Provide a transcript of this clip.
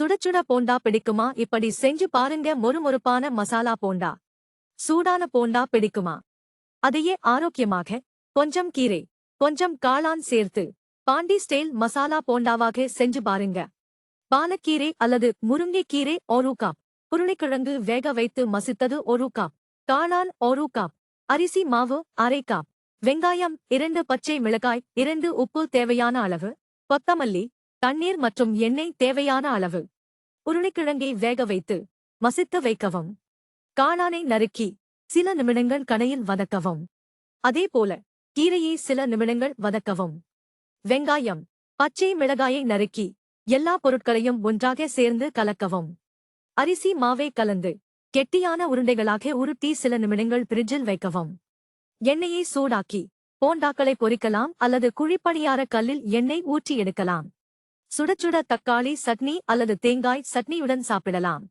சுடச்சுட போண்டா பிடிக்குமா? இப்படி செஞ்சு பாருங்க மொறுமொறுப்பான மசாலா போண்டா. சூடான போண்டா பிடிக்குமா? அதையே ஆரோக்கியமாக கொஞ்சம் கீரை கொஞ்சம் காளான் சேர்த்து பாண்டி ஸ்டைல் மசாலா போண்டாவாக செஞ்சு பாருங்க. பாலக்கீரை அல்லது முருங்கைக்கீரை ஒரு கப் உருளைக்கிழங்கு வேக வைத்து மசித்தது ஒரு கப் காளான் ஒரு கப் அரிசி மாவு அரை கப் வெங்காயம் இரண்டு பச்சை மிளகாய் இரண்டு உப்பு தேவையான அளவு கொத்தமல்லி தண்ணீர் மற்றும் எண்ணெய் தேவையான அளவு. உருளைக்கிழங்கை வேக வைத்து மசித்து வைக்கவும். காளானை நறுக்கி சில நிமிடங்கள் கணையில் வதக்கவும். அதேபோல கீரையை சில நிமிடங்கள் வதக்கவும். வெங்காயம் பச்சை மிளகாயை நறுக்கி எல்லா பொருட்களையும் ஒன்றாக சேர்ந்து கலக்கவும். அரிசி மாவை கலந்து கெட்டியான உருண்டைகளாக உருட்டி சில நிமிடங்கள் பிரிட்ஜில் வைக்கவும். எண்ணெயை சூடாக்கி போண்டாக்களை பொறிக்கலாம் அல்லது குழிப்பணியார கல்லில் எண்ணெய் ஊற்றி எடுக்கலாம். சுடச்சுட தக்காளி சட்னி அல்லது தேங்காய் சட்னியுடன் சாப்பிடலாம்.